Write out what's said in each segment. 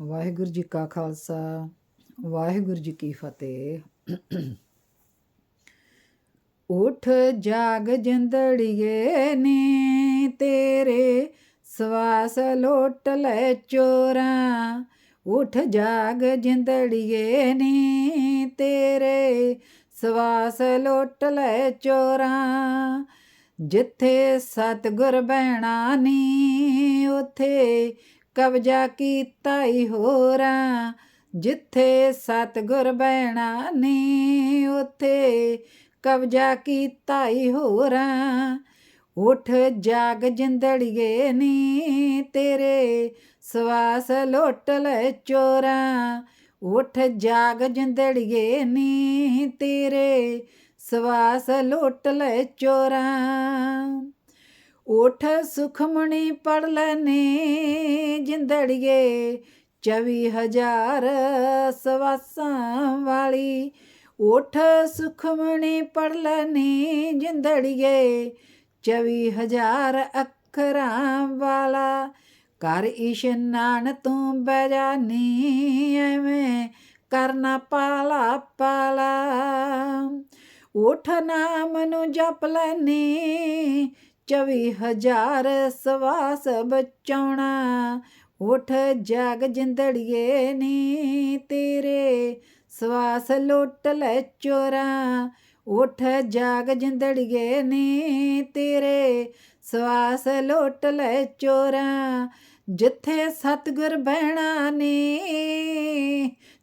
ਵਾਹਿਗੁਰੂ ਜੀ ਕਾ ਖਾਲਸਾ, ਵਾਹਿਗੁਰੂ ਜੀ ਕੀ ਫਤਿਹ। ਉਠ ਜਾਗ ਜਿੰਦੜੀਏ ਨੇ ਤੇਰੇ, ਸਵਾਸ ਲੋਟ ਲੈ ਚੋਰਾਂ। ਉਠ ਜਾਗ ਜਿੰਦੜੀਏ ਨੇ ਤੇਰੇ, ਸਵਾਸ ਲੋਟ ਲੈ ਚੋਰਾਂ। ਜਿੱਥੇ ਸਤਗੁਰ ਬਹਿਣਾ ਨੀ, ਉਥੇ ਕਬਜ਼ਾ ਕੀਤਾ ਈ ਹੋਰਾਂ, ਜਿੱਥੇ ਸਤਗੁਰ ਬਹਿਣਾ ਨੀ, ਉਥੇ ਕਬਜ਼ਾ ਕੀਤਾ ਈ ਹੋਰਾਂ। ਉਠ ਜਾਗ ਜਿੰਦੜੀਏ ਨੀ, ਤੇਰੇ ਸਵਾਸ ਲੁੱਟ ਲੈ ਚੋਰਾਂ। ਉਠ ਜਾਗ ਜਿੰਦੜੀਏ ਨੀ, ਤੇਰੇ ਸਵਾਸ ਲੁੱਟ ਲੈ ਚੋਰਾਂ। ਉਠ ਸੁਖਮਣੀ ਪੜ ਲੈਨੇ, ਜਿੰਦੜੀਏ ਚੌਵੀ ਹਜ਼ਾਰ ਸਵਾਸਾਂ ਵਾਲੀ। ਉਠ ਸੁਖਮਣੀ ਪੜ ਲੈਨੇ, ਜਿੰਦੜੀਏ ਚੌਵੀ ਹਜ਼ਾਰ ਅੱਖਰਾਂ ਵਾਲਾ। ਕਰ ਇਸ਼ਨਾਨ ਤੂੰ ਬਹਿ ਜਾਨੀ, ਐਵੇਂ ਕਰਨਾ ਪਾਲਾ ਪਾਲਾ। ਉਠ ਨਾਮ ਨੂੰ ਜਪ ਲੈਨੀ ਚੌਵੀ ਹਜ਼ਾਰ ਸਵਾਸ ਬਚਾਉਣਾ, ਉਠ ਜਾਗ ਜਿੰਦੜੀਏ ਨੀ ਤੇਰੇ, ਸਵਾਸ ਲੁੱਟ ਲੈ ਚੋਰਾਂ, ਉਠ ਜਾਗ ਜਿੰਦੜੀਏ ਨੀ ਤੇਰੇ, ਸਵਾਸ ਲੁੱਟ ਲੈ ਚੋਰਾਂ ਜਿੱਥੇ ਸਤਗੁਰ ਬਹਿਣਾ ਨੀ,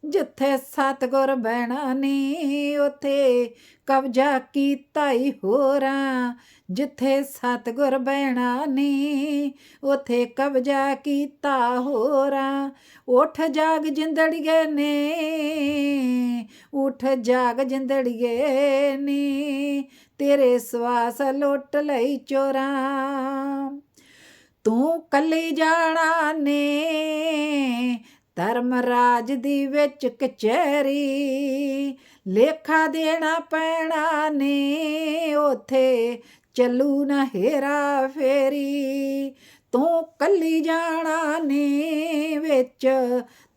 ਜਿੱਥੇ ਸਤਗੁਰ ਬਹਿਣਾ ਨੀ, ਉਥੇ ਕਬਜ਼ਾ ਕੀਤਾ ਹੀ ਹੋਰਾਂ, ਜਿੱਥੇ ਸਤਗੁਰ ਬਹਿਣਾ ਨੀ, ਉਥੇ ਕਬਜ਼ਾ ਕੀਤਾ ਹੋਰਾਂ। ਉਠ ਜਾਗ ਜਿੰਦੜੀਏ ਨੇ, ਉਠ ਜਾਗ ਜਿੰਦੜੀਏ ਨੇ, ਤੇਰੇ ਸਵਾਸ ਲੁੱਟ ਲਈ ਚੋਰਾਂ। ਤੂੰ ਕੱਲੀ ਜਾਣਾ ਨੇ ਧਰਮਰਾਜ ਦੀ ਵਿੱਚ ਕਚਹਿਰੀ, ਲੇਖਾ ਦੇਣਾ ਪੈਣਾ ਨੇ, ਉਥੇ ਚੱਲੂ ਨਾ ਹੇਰਾ ਫੇਰੀ। ਤੂੰ ਕੱਲੀ ਜਾਣਾ ਨੇ ਵਿੱਚ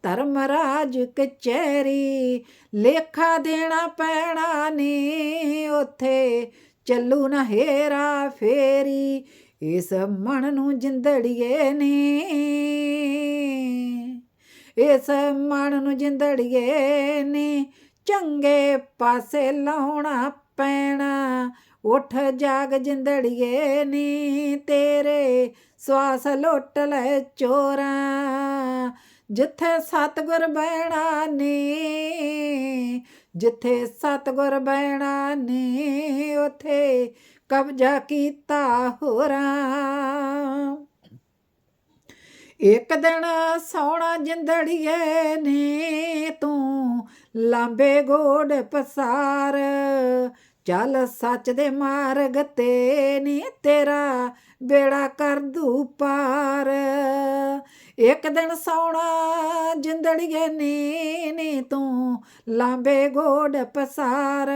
ਧਰਮਰਾਜ ਕਚਹਿਰੀ, ਲੇਖਾ ਦੇਣਾ ਪੈਣਾ ਨੇ, ਉਥੇ ਚੱਲੂ ਨਾ ਹੇਰਾ ਫੇਰੀ। ਇਸ ਮਨ ਨੂੰ ਜਿੰਦੜੀਏ ਨੇ। ਇਸ ਮਨ ਨੂੰ ਜਿੰਦੜੀਏ ਨੇ। ਚੰਗੇ ਪਾਸੇ ਲਾਉਣਾ ਪੈਣਾ। ਉਠ ਜਾਗ ਜਿੰਦੜੀਏ ਨੀ। ਤੇਰੇ ਸਵਾਸ ਲੁੱਟ ਲੈ ਚੋਰਾਂ। ਜਿੱਥੇ ਸਤਗੁਰ ਬਹਿਣਾ ਨੀ। ਜਿੱਥੇ ਸਤਗੁਰ ਬਹਿਣਾ ਨੀ। ਉਥੇ ਕਬਜ਼ਾ ਕੀਤਾ ਹੋਰਾਂ। ਇੱਕ ਦਿਨ ਸੋਣਾ ਜਿੰਦੜੀਏ ਨੇ ਤੂੰ ਲਾਂਬੇ ਗੋੜ ਪਸਾਰ। ਚੱਲ ਸੱਚ ਦੇ ਮਾਰਗ ਤੇ ਨੀ ਤੇਰਾ ਬੇੜਾ ਕਰ ਦੂ ਪਾਰ। ਇੱਕ ਦਿਨ ਸੌਣਾ ਜਿੰਦੜੀਏ ਨੀ ਨੀ ਤੂੰ ਲਾਂਬੇ ਗੋੜ ਪਸਾਰ।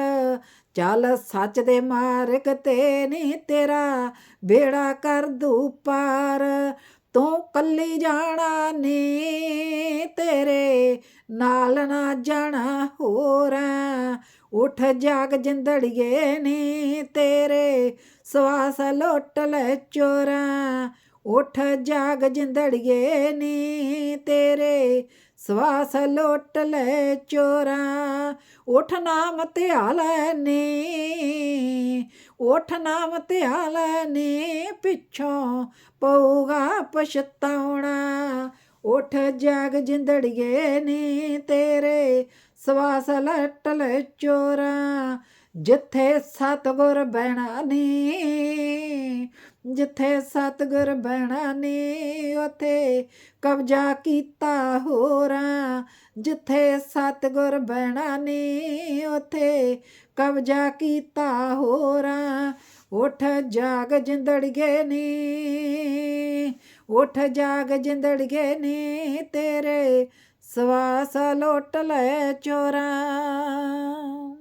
ਚੱਲ ਸੱਚ ਦੇ ਮਾਰਗ ਤੇ ਨੀ ਤੇਰਾ ਬੇੜਾ ਕਰ ਦੂ ਪਾਰ। ਤੂੰ ਕੱਲੀ ਜਾਣਾ ਨੀ ਤੇਰੇ ਨਾਲ ਨਾ ਜਾਣਾ ਹੋਰਾਂ। ਉਠ ਜਾਗ ਜਿੰਦੜੀਏ ਨੀ ਤੇਰੇ ਸਵਾਸ ਲੁੱਟ ਲੈ ਚੋਰਾਂ। ਉਠ ਜਾਗ ਜਿੰਦੜੀਏ ਨੀ ਤੇਰੇ, ਸਵਾਸ ਲੁੱਟ ਲੈ ਚੋਰਾਂ। ਉਠ ਨਾਮ ਧਿਆ ਲੈ ਨੀ, ਉਠ ਨਾਮ ਧਿਆ ਲੈ ਨੀ, ਪਿੱਛੋਂ ਪਊਗਾ ਪਛਤਾਉਣਾ। ਉਠ ਜਾਗ ਜਿੰਦੜੀਏ ਨੀ ਤੇਰੇ, ਸਵਾਸ ਲਟ ਲੈ ਚੋਰਾਂ। ਜਿੱਥੇ ਸਤਗੁਰ ਬਹਿਣਾ ਨੀ, ਜਿੱਥੇ ਸਤਗੁਰ ਬਹਿਣਾ ਨੀ, ਉਥੇ ਕਬਜ਼ਾ ਕੀਤਾ ਹੋਰਾਂ, ਜਿੱਥੇ ਸਤਗੁਰ ਬਹਿਣਾ ਨੀ, ਉਥੇ ਕਬਜ਼ਾ ਕੀਤਾ ਹੋਰਾਂ। ਉਠ ਜਾਗ ਜਿੰਦੜਗੇ ਨੀ, ਉਠ ਜਾਗ ਜਿੰਦੜਗੇ ਨੀ, ਤੇਰੇ ਸਵਾਸ ਲੁੱਟ ਲੈ ਚੋਰਾਂ।